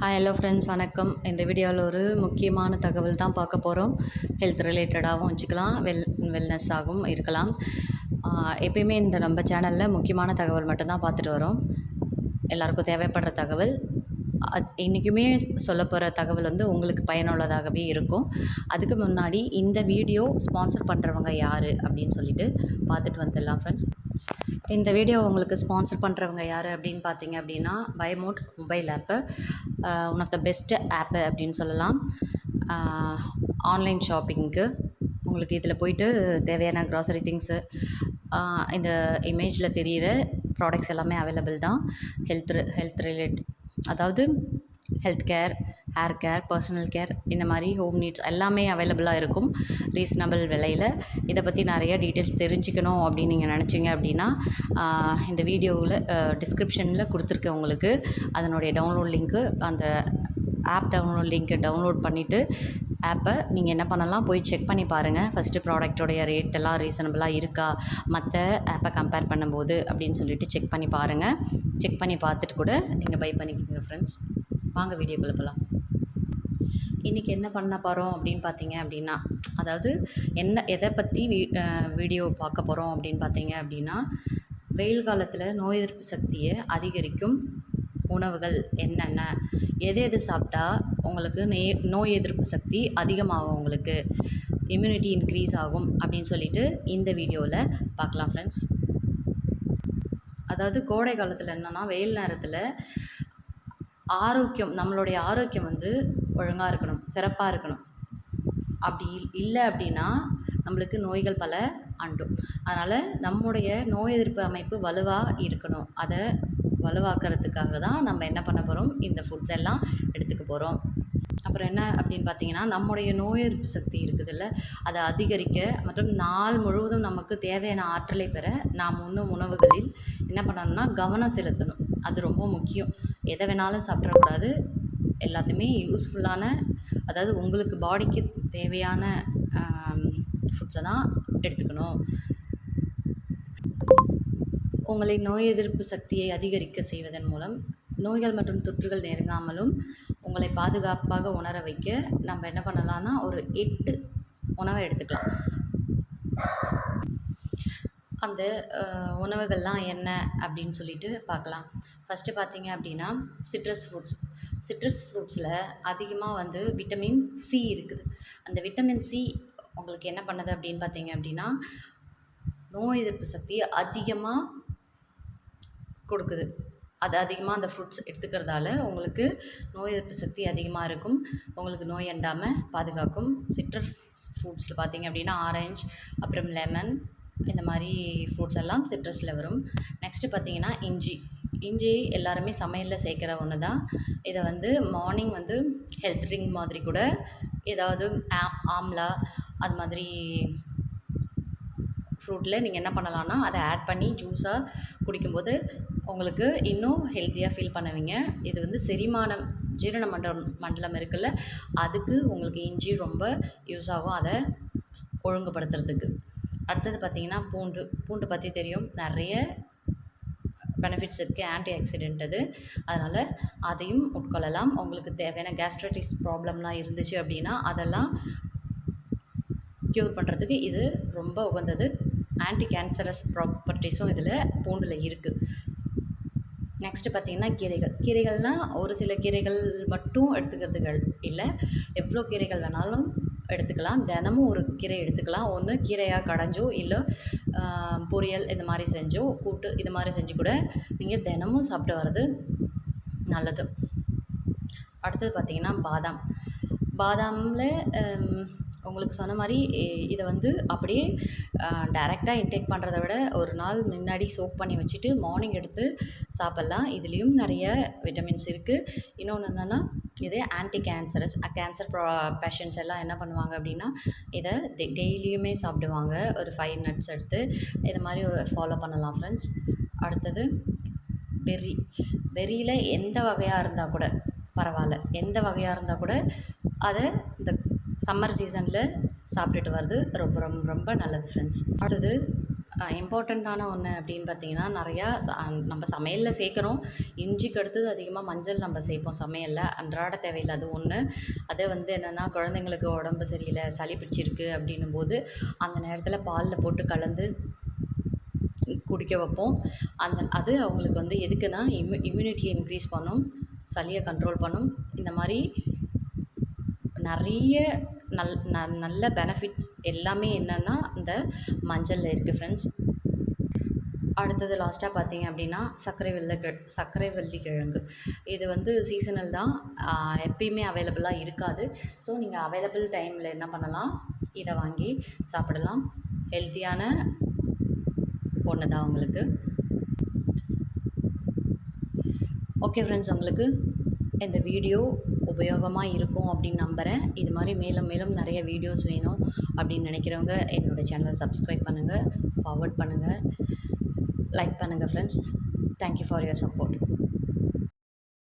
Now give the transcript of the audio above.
Hi hello friends வணக்கம். இந்த வீடியோவில் ஒரு முக்கியமான தகவல் தான் பார்க்க போகிறோம் ஹெல்த் ரிலேட்டடாகவும் வச்சுக்கலாம். வெல் வெல்னஸ்ஸாகவும் இருக்கலாம். எப்பயுமே இந்த நம்ம சேனலில் முக்கியமான தகவல் மட்டும்தான் பார்த்துட்டு வரோம். எல்லாருக்கும் தேவைப்படுற தகவல். அத் இன்றைக்குமே சொல்ல போகிற தகவல் வந்து உங்களுக்கு பயனுள்ளதாகவே இருக்கும். அதுக்கு முன்னாடி இந்த வீடியோ ஸ்பான்சர் பண்ணுறவங்க யார் அப்படின்னு சொல்லிட்டு பார்த்துட்டு வந்துடலாம் ஃப்ரெண்ட்ஸ் இந்த வீடியோ உங்களுக்கு ஸ்பான்சர் பண்ணுறவங்க யார் அப்படின்னு பார்த்தீங்க அப்படின்னா பயமோட் mobile app one of the best app அப்படின்னு சொல்லலாம். ஆன்லைன் ஷாப்பிங்க்கு உங்களுக்கு இதில் போயிட்டு தேவையான க்ராசரி திங்ஸு இந்த இமேஜில் தெரிகிற ப்ராடக்ட்ஸ் எல்லாமே அவைலபிள் தான். ஹெல்த் ஹெல்த் ரிலேட் அதாவது health care hair care personal care இந்த மாதிரி ஹோம் நீட்ஸ் எல்லாமே அவைலபிளாக இருக்கும். ரீசனபிள் விலையில். இதை பற்றி நிறைய டீட்டெயில்ஸ் தெரிஞ்சுக்கணும் அப்படின்னு நீங்கள் நினச்சிங்க அப்படின்னா இந்த வீடியோவில் டிஸ்கிரிப்ஷனில் கொடுத்துருக்கேன் உங்களுக்கு. அதனுடைய டவுன்லோட் லிங்க்கு அந்த ஆப் டவுன்லோட் லிங்க்கை டவுன்லோட் பண்ணிவிட்டு ஆப்பை நீங்கள் என்ன பண்ணலாம் போய் செக் பண்ணி பாருங்கள் ஃபஸ்ட்டு ப்ராடக்டோடைய ரேட் எல்லாம் ரீசனபிளாக இருக்கா? மற்ற ஆப்பை கம்பேர் பண்ணும்போது அப்படின்னு சொல்லிட்டு செக் பண்ணி பாருங்கள் செக் பண்ணி பார்த்துட்டு கூட நீங்கள் பை பண்ணிக்கோங்க ஃப்ரெண்ட்ஸ் வாங்க வீடியோக்குள்ளே போகலாம் இன்றைக்கி என்ன பண்ண போகிறோம் அப்படின்னு பார்த்தீங்க அப்படின்னா அதாவது என்ன எதை பற்றி வீ வீடியோ பார்க்க போகிறோம் அப்படின்னு பார்த்தீங்க அப்படின்னா வெயில் காலத்தில் நோய் எதிர்ப்பு சக்தியை அதிகரிக்கும் உணவுகள் என்னென்ன எது எது சாப்பிட்டா உங்களுக்கு நே நோய் எதிர்ப்பு சக்தி அதிகமாகும் உங்களுக்கு இம்யூனிட்டி இன்க்ரீஸ் ஆகும் அப்படின்னு சொல்லிட்டு இந்த வீடியோவில் பார்க்கலாம் ஃப்ரெண்ட்ஸ் அதாவது கோடை காலத்தில் என்னென்னா வெயில் நேரத்தில் ஆரோக்கியம் நம்மளுடைய ஆரோக்கியம் வந்து ஒழுங்காக இருக்கணும் சிறப்பாக இருக்கணும். அப்படி இல்- இல்லை அப்படின்னா நம்மளுக்கு நோய்கள் பல அண்டும். அதனால் நம்முடைய நோய் எதிர்ப்பு அமைப்பு வலுவாக இருக்கணும். அதை வலுவாக்குறதுக்காக தான் நம்ம என்ன பண்ண போகிறோம் இந்த ஃபுட்ஸ் எல்லாம் எடுத்துக்க போகிறோம் அப்புறம் என்ன அப்படின்னு பார்த்தீங்கன்னா நம்முடைய நோய் எதிர்ப்பு சக்தி இருக்குதுல்ல அதை அதிகரிக்க மற்றும் நாள் முழுவதும் நமக்கு தேவையான ஆற்றலை பெற நாம் உண்ணும் உணவுகளில் என்ன பண்ணணும்னா கவனம் செலுத்தணும். அது ரொம்ப முக்கியம். எதை வேணாலும் சாப்பிடக்கூடாது எல்லாத்தையுமே யூஸ்ஃபுல்லான அதாவது உங்களுக்கு பாடிக்கு தேவையான ஃபுட்ஸை தான் எடுத்துக்கணும். உங்களை நோய் எதிர்ப்பு சக்தியை அதிகரிக்க செய்வதன் மூலம் நோய்கள் மற்றும் தொற்றுகள் நெருங்காமலும் உங்களை பாதுகாப்பாக உணர வைக்க நம்ம என்ன பண்ணலாம்னா ஒரு எட்டு உணவை எடுத்துக்கலாம். அந்த உணவுகள்லாம் என்ன அப்படின்னு சொல்லிட்டு பார்க்கலாம். ஃபஸ்ட்டு பார்த்தீங்க அப்படின்னா சிட்ரஸ் ஃப்ரூட்ஸ் சிட்ரஸ் ஃப்ரூட்ஸில் அதிகமாக வந்து விட்டமின் சி இருக்குது. அந்த விட்டமின் சி உங்களுக்கு என்ன பண்ணுது அப்படின்னு பார்த்தீங்க அப்படின்னா நோய் எதிர்ப்பு சக்தியை அதிகமாக கொடுக்குது. அது அதிகமாக அந்த ஃப்ரூட்ஸ் எடுத்துக்கிறதால உங்களுக்கு நோய் எதிர்ப்பு சக்தி அதிகமாக இருக்கும். உங்களுக்கு நோய் அண்டாமல் பாதுகாக்கும். சிட்ரஸ் ஃப்ரூட்ஸில் பார்த்தீங்க அப்படின்னா ஆரஞ்சு அப்புறம் லெமன் இந்த மாதிரி ஃப்ரூட்ஸ் எல்லாம் சிட்ரஸில் வரும். நெக்ஸ்ட்டு பார்த்தீங்கன்னா இஞ்சி. இஞ்சி எல்லாருமே சமையலில் சேர்க்குற ஒன்று தான் இதை வந்து மார்னிங் வந்து ஹெல்த் ட்ரிங்க் மாதிரி கூட ஏதாவது ஆ ஆம்லா அது மாதிரி ஃப்ரூட்டில் நீங்கள் என்ன பண்ணலான்னா அதை ஆட் பண்ணி ஜூஸாக குடிக்கும்போது உங்களுக்கு இன்னும் ஹெல்த்தியாக ஃபீல் பண்ணுவீங்க. இது வந்து செரிமானம் ஜீரண மண்டலம் மண்டலம் இருக்குல்ல அதுக்கு உங்களுக்கு இஞ்சி ரொம்ப யூஸ் ஆகும் அதை ஒழுங்குபடுத்துறதுக்கு. அடுத்தது பார்த்திங்கன்னா பூண்டு பூண்டு பற்றி தெரியும். நிறைய பெனிஃபிட்ஸ் இருக்குது ஆன்டி ஆக்சிடென்ட் அது. அதனால் அதையும் உட்கொள்ளலாம். உங்களுக்கு தேவையான கேஸ்ட்ரட்டிஸ் ப்ராப்ளம்லாம் இருந்துச்சு அப்படின்னா அதெல்லாம் க்யூர் பண்ணுறதுக்கு இது ரொம்ப உகந்தது. ஆன்டி கேன்சரஸ் ப்ராப்பர்ட்டிஸும் இதில் பூண்டில் இருக்குது நெக்ஸ்ட்டு பார்த்திங்கன்னா கீரைகள். கீரைகள்னால் ஒரு சில கீரைகள் மட்டும் எடுத்துக்கிறதுகள் இல்லை. எவ்வளோ கீரைகள் வேணாலும் எடுத்துக்கலாம். தினமும் ஒரு கீரை எடுத்துக்கலாம். ஒன்று கீரையாக கடைஞ்சோ இல்லை பொரியல் இந்த மாதிரி செஞ்சோ கூட்டு இது மாதிரி செஞ்சு கூட நீங்கள் தினமும் சாப்பிட்டு வர்றது நல்லது. அடுத்தது பார்த்திங்கன்னா பாதாம். பாதாமில் உங்களுக்கு சொன்ன மாதிரி இதை வந்து அப்படியே டைரெக்டாக இன்டேக் பண்ணுறத விட ஒரு நாள் முன்னாடி சோக் பண்ணி வச்சுட்டு மார்னிங் எடுத்து சாப்பிட்லாம். இதுலேயும் நிறைய விட்டமின்ஸ் இருக்குது இன்னொன்று என்னென்னா இது ஆன்டி கேன்சரஸ் கேன்சர் ப்ரா பேஷண்ட்ஸ் எல்லாம் என்ன பண்ணுவாங்க அப்படின்னா இதை டெய்லியுமே சாப்பிடுவாங்க. ஒரு ஃபைவ் நட்ஸ் எடுத்து இது மாதிரி ஃபாலோ பண்ணலாம் ஃப்ரெண்ட்ஸ் அடுத்தது பெர்ரி பெர்ரியில் எந்த வகையாக இருந்தால் கூட பரவாயில்ல. எந்த வகையாக இருந்தால் கூட அதை சம்மர் சீசனில் சாப்பிட்டுட்டு வர்றது ரொம்ப ரொம்ப ரொம்ப நல்லது ஃப்ரெண்ட்ஸ் அடுத்தது இம்பார்ட்டண்ட்டான ஒன்று அப்படின்னு பார்த்தீங்கன்னா நிறையா ச நம்ம சமையலில் சேர்க்குறோம். இஞ்சிக்கு அடுத்தது அதிகமாக மஞ்சள் நம்ம சேர்ப்போம் சமையலில். அன்றாட தேவையில்ல அது ஒன்று அதே வந்து என்னென்னா குழந்தைங்களுக்கு உடம்பு சரியில்லை சளி பிடிச்சிருக்கு அப்படின்னும் போது அந்த நேரத்தில் பாலில் போட்டு கலந்து குடிக்க வைப்போம். அந்த அது அவங்களுக்கு வந்து எதுக்குன்னா இம்யூ இம்யூனிட்டியை இன்க்ரீஸ் பண்ணும் சளியை கண்ட்ரோல் பண்ணும். இந்த மாதிரி நிறைய நல் ந நல்ல பெனிஃபிட்ஸ் எல்லாமே என்னென்னா இந்த மஞ்சளில் இருக்குது ஃப்ரெண்ட்ஸ் அடுத்தது லாஸ்ட்டாக பார்த்தீங்க அப்படின்னா சர்க்கரை வெள்ளை கிழ சர்க்கரை வள்ளி கிழங்கு. இது வந்து சீசனல் தான். எப்பயுமே அவைலபிளாக இருக்காது. ஸோ நீங்கள் அவைலபிள் டைமில் என்ன பண்ணலாம்? இதை வாங்கி சாப்பிடலாம். ஹெல்த்தியான ஒன்று தான் உங்களுக்கு. ஓகே ஃப்ரெண்ட்ஸ் உங்களுக்கு இந்த வீடியோ உபயோகமாக இருக்கும் அப்படின்னு நம்புகிறேன் இது மாதிரி மேலும் மேலும் நிறைய வீடியோஸ் வேணும் அப்படின்னு நினைக்கிறவங்க என்னோடய சேனலை சப்ஸ்கிரைப் பண்ணுங்கள் ஃபார்வர்ட் பண்ணுங்கள் லைக் பண்ணுங்கள் friends thank you for your support